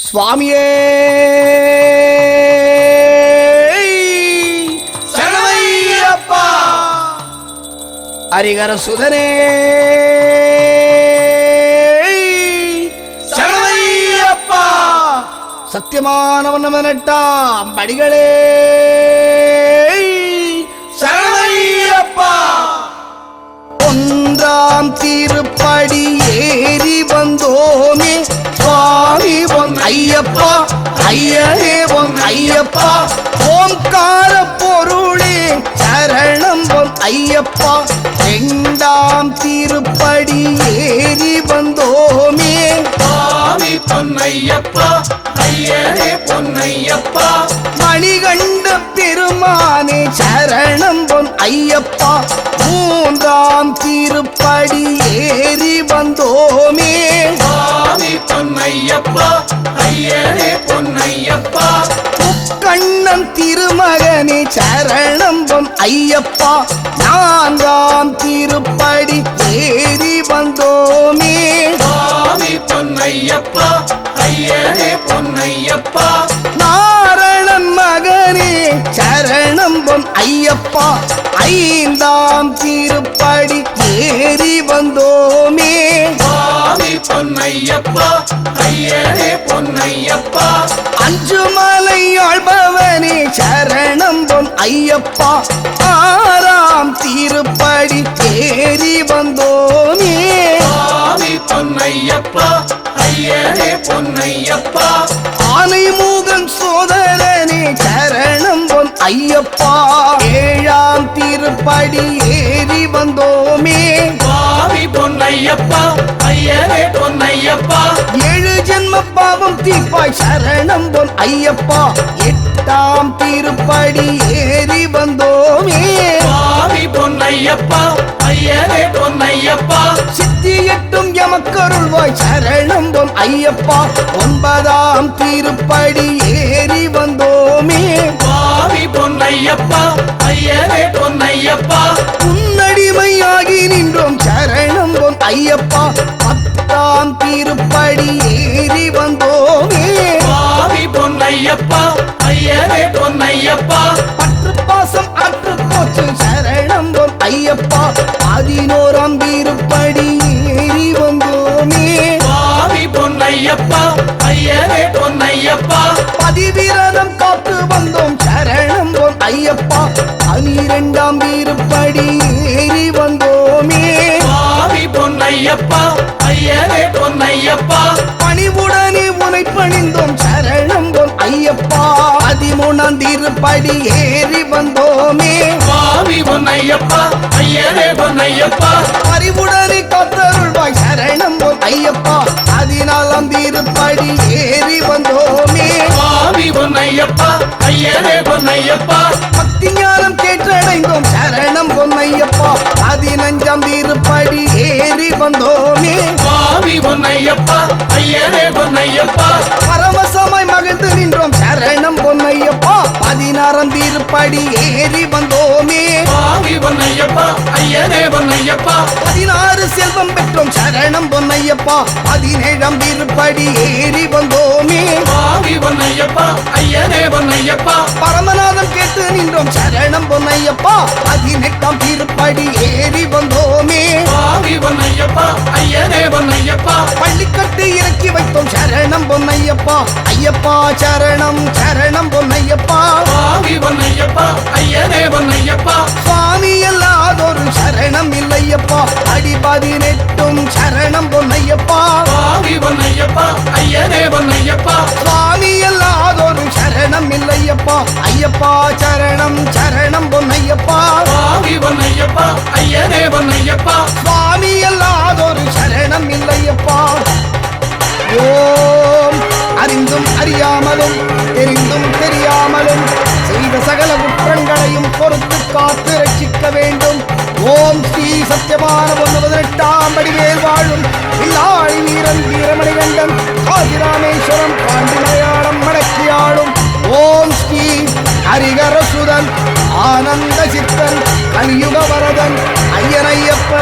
சுவாமியே! சரணையப்பா அரிகர சுதனே! சரணையப்பா சத்தியமானவன் நமனட்டாம் படிகளே சரணமையப்பா ஒன்றாம் திருப்படி ஏறி வந்தோமே! ஐயப்பா பொன் ஐயப்பா. ஓம்கார பொருளே சரணம் பொன் ஐயப்பா. இரண்டாம் திருப்படி ஏறி வந்தோமே. சுவாமி பொன்னையப்பா ஐயனே பொன்னையப்பா. மணிகண்ட பெருமானே சரணம் பொன் ஐயப்பா. மூன்றாம் திருப்படி ஏறி வந்தோமே. திருமகனே சரணம் பொன் ஐயப்பா நான்காம் திருப்படி ஏறி வந்தோமே. சுவாமி பொன்னையப்பா ஐயனே பொன்னையப்பா. நாரணன் மகனே சரணம் பொன் ஐயப்பா ஐந்தாம் திருப்படி ஏறி வந்தோமே. சுவாமி பொன்னையப்பா ஐயனே பொன்னையப்பா. அஞ்சு மலை ஆழ்பவனே சரணம் பொன் ஐயப்பா ஆறாம் திருப்படி ஏறி வந்தோமே. பொன்னையப்பா ஐயனே பொன்னையப்பா. ஆனை மூகன் சோதரனே சரணம் பொன் ஐயப்பா. ஏழாம் திருப்படி ஏறி வந்தோமே. சுவாமி பொன்னையப்பா ஐயனே பொன்னையப்பா. ஏழு ஜென்ம பாவம் தீப்பாய் சரணம் பொன் ஐயப்பா. எட்டாம் திருப்படி ஏறி வந்தோமே. சுவாமி பொன்னையப்பா ஐயனே பொன்னையப்பா. சித்தி எட்டும் எமக்கருள்வாய் சரணம் பொன் ஐயப்பா. ஒன்பதாம் திருப்படி ஏறி வந்தோமே. சுவாமி பொன்னையப்பா ஐயனே பொன்னையப்பா. உன்னடிமையாகி நின்றோம் சரணம் பொன் ஐயப்பா. பத்தாம் திருப்படி ஏறி வந்தோமே. ஐயனே பொன்னையப்பா. பற்று பாசம் அற்று போச்சு சரணம் பொன் ஐயப்பா. பதினோராம் திருப்படி ஏறி வந்தோமே. சுவாமி பொன்னையப்பா ஐயனே பொன்னையப்பா. பதிவிரதம் காத்து வந்தோம் சரணம் பொன் ஐயப்பா. பனிரெண்டாம் திருப்படி ஏறி வந்தோமே. சுவாமி பொன்னையப்பா ஐயனே பொன்னையப்பா. பணிவுடனே உனை பணிந்தோம் சரணம் பொன் ஐயப்பா. பதிமூணாம் திருப்படி ஏறி வந்தோமே. சுவாமி பொன்னையப்பா ஐயனே பொன்னையப்பா அறிவுடனே காத்தருள்வாய் சரணம் பொன் ஐயப்பா. பதினாலாம் திருப்படி ஏறி வந்தோமே. சுவாமி பொன்னையப்பா ஐயனே பொன்னையப்பா பக்தி ஞானம் கேட்டடைந்தோம் சரணம் பொன் ஐயப்பா. பதினஞ்சாம் திருப்படி ஏறி வந்தோமே. சுவாமி பொன்னையப்பா ஐயனே பொன்னையப்பா சரணம் பொன் ஐயப்பா பதினாறாம் திருப்படி ஏறி வந்தோமே. பொன்னையப்பா ஐயனே பொன்னையப்பா. பதினாறு செல்வம் பெற்றோம் சரணம் பொன்னையப்பா பதினேழாம் திருப்படி ஏறி வந்தோமே. பொன்னையப்பா ஐயனே பொன்னையப்பா. பரமநாதம் கேட்டு நின்றோம் சரணம் பொன்னையப்பா பதினெட்டாம் திருப்படி ஏறி வந்தோமே. பொன்னையப்பா ஐயனே பொன்னையப்பா. பள்ளிக்கட்டு இறக்கி வைத்தோம் சரணம் பொன்னையப்பா ஐயப்பா சரணம் சரணம் பொன்னையப்பா. சுவாமி பொன்னையப்பா ஐயனே பொன்னையப்பா. சுவாமி அல்லாதொரு சரணம் இல்லையப்பா. அடி பதினெட்டும் சரணம் பொன்னையப்பா. சுவாமி பொன்னையப்பா ஐயனே பொன்னையப்பா. சுவாமி அல்லாதொரு சரணம் இல்லையப்பா. ஐயப்பா சரணம் சரணம் தெரியாமலும் தெரிந்தும் தெரியாமலும் செய்த சகல குற்றங்களையும் பொறுத்து காத்து ரட்சிக்க வேண்டும். ஓம் ஸ்ரீ சத்தியமான ஒன்று பதினெட்டாம் படிவேல் வாழும் இல்லாழி வீரன் வீரமணி கண்டன் ஆதிராமேஸ்வரம் பாண்டி மலையாளம் மடக்கியாளும் ஓம் ஸ்ரீ ஹரிகரசுதன் ஆனந்த சித்தன் கலியுக வரதன் ஐயனையப்ப